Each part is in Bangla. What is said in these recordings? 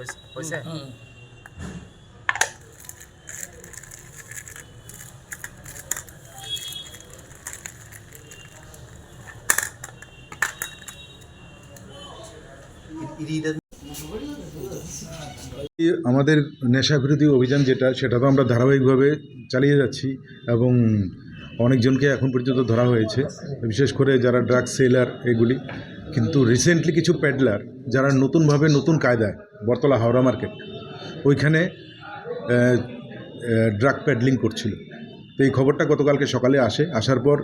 হয়েছে হয়েছে আমাদের নেশা বিরোধী অভিযান যেটা সেটা তো আমরা ধারাবাহিকভাবে চালিয়ে যাচ্ছি এবং অনেকজনকে এখন পর্যন্ত ধরা হয়েছে। বিশেষ করে যারা ড্রাগ সেলার এগুলি কিন্তু রিসেন্টলি কিছু প্যাডলার যারা নতুনভাবে নতুন কায়দায় বরতলা হাওড়া মার্কেট ওইখানে ড্রাগ প্যাডলিং করছিল। তো এই খবরটা গতকালকে সকালে আসে, আসার পর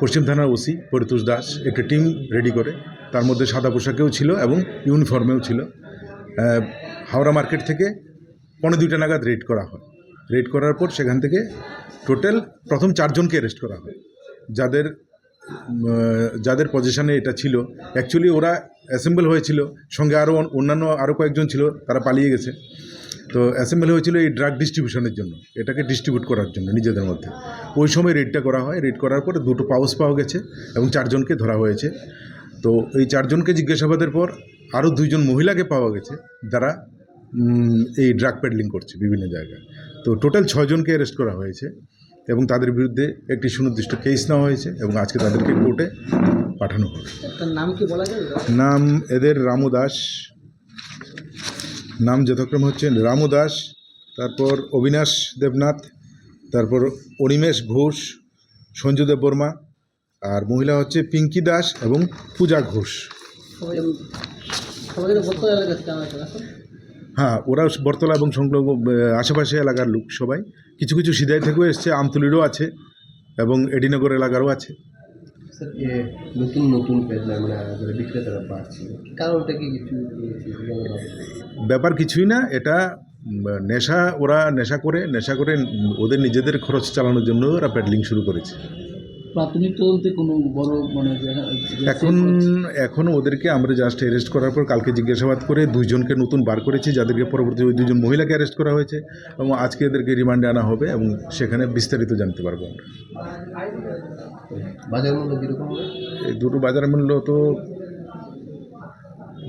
পশ্চিম থানার ওসি পরিতোষ দাস একটা টিম রেডি করে। তার মধ্যে সাদা পোশাকেও ছিল এবং ইউনিফর্মেও ছিল। হাওড়া মার্কেট থেকে পনেরো দুইটা নাগাদ রেড করা হয়। রেড করার পর সেখান থেকে টোটাল প্রথম চারজনকে অ্যারেস্ট করা হয়। যাদের যাদের পজিশনে এটা ছিল অ্যাকচুয়ালি ওরা অ্যাসেম্বল হয়েছিল, সঙ্গে আরও অন্যান্য আরও কয়েকজন ছিল, তারা পালিয়ে গেছে। তো অ্যাসেম্বল হয়েছিল এই ড্রাগ ডিস্ট্রিবিউশনের জন্য, এটাকে ডিস্ট্রিবিউট করার জন্য নিজেদের মধ্যে। ওই সময় রেডটা করা হয় রেড করার পরে দুটো পাউস পাওয়া গেছে এবং চারজনকে ধরা হয়েছে। তো এই চারজনকে জিজ্ঞাসাবাদের পর আরও দুইজন মহিলাকে পাওয়া গেছে, যারা এই ড্রাগ পেডলিং করছে বিভিন্ন জায়গায়। তো টোটাল ছয়জনকে অ্যারেস্ট করা হয়েছে। এবং তাদের বিরুদ্ধে একটি সুনির্দিষ্ট কেস নেওয়া হয়েছে এবং আজকে তাদেরকে কোর্টে পাঠানো হবে। নাম কি বলা যাবে নাম এদের রামু দাস। নাম যথাক্রমে হচ্ছে রামু দাস তারপর অবিনাশ দেবনাথ তারপর অনিমেষ ঘোষ সঞ্জু দেব বর্মা আর মহিলা হচ্ছে পিঙ্কি দাস এবং পূজা ঘোষ। হ্যাঁ ওরা বরতলা এবং সংলগ্ন আশেপাশে এলাকার লোক সবাই। কিছু কিছু সিদাই থেকেও এসছে আমতুলিরও আছে এবং এডিনগর এলাকারও আছে। নতুন নতুন মানে যারা বিক্রেতারা বাড়ছে। কারণটা কি কিছু ব্যাপার কিছুই না এটা নেশা ওরা নেশা করে নেশা করে ওদের নিজেদের খরচ চালানোর জন্য ওরা প্যাডলিং শুরু করেছে। প্রাথমিক তদন্তে কোনো বড় মানে এখন এখন ওদেরকে আমরা জাস্ট অ্যারেস্ট করার পর কালকে জিজ্ঞাসাবাদ করে দুইজনকে নতুন বার করেছি যাদেরকে পরবর্তী ওই দুজন মহিলাকে অ্যারেস্ট করা হয়েছে এবং আজকে এদেরকে রিমান্ডে আনা হবে এবং সেখানে বিস্তারিত জানতে পারব আমরা। বাজার মূল্য কীরকম? এই দুটো বাজার মূল্য তো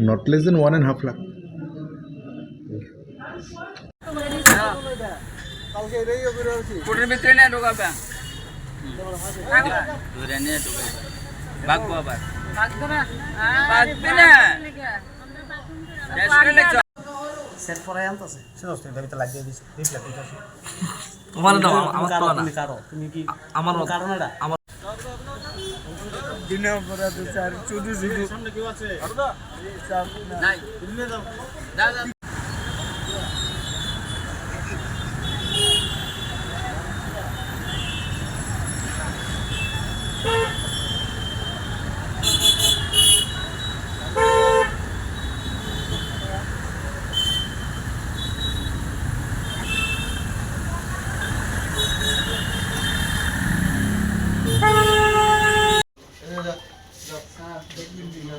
not less than one and half lakh কোটের ভিতরে নিয়ে ঢোকাবে? ধরে নিয়ে ঢোকাবে ভাগবো আবার ভাগবে না ভাগবে না শেষ করে দেখছ সেট পরে আনতেছে শুনো তুমি আমি তো লাগিয়ে দিছি দেখলে কইতাছি তোমার দাও আমার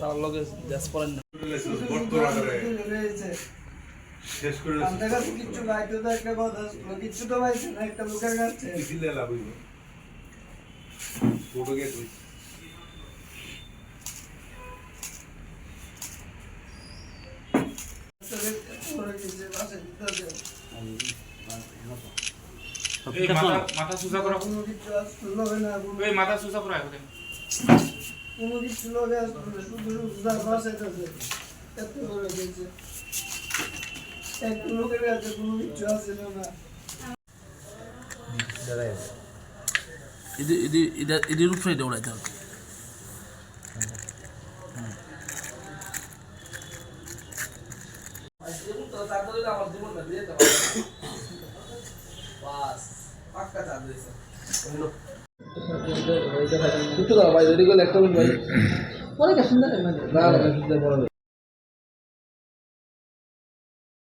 তার লগে গ্যাস পড়েন না শেষ করে বাইতে তো একটা কথা কিচ্ছু তো পাইছে না একটা লোকের কাছে। গে তুই এই মাথা মাথা সুজা করো। কোনো কিছু আসলো না এই মাথা সুজা করো এখন। কোনো কিছু লোক আসলো শুধু শুধু বাসাইতেছে এত করে দিয়েছে এক লোকের কাছে কোনো কিছু আছে না এদের এদের এদের এদের উপরে দৌড়াইতে হবে একটু দাও ভাই রেডি করলে একটা মিনিট ভাই পরে সুন্দর না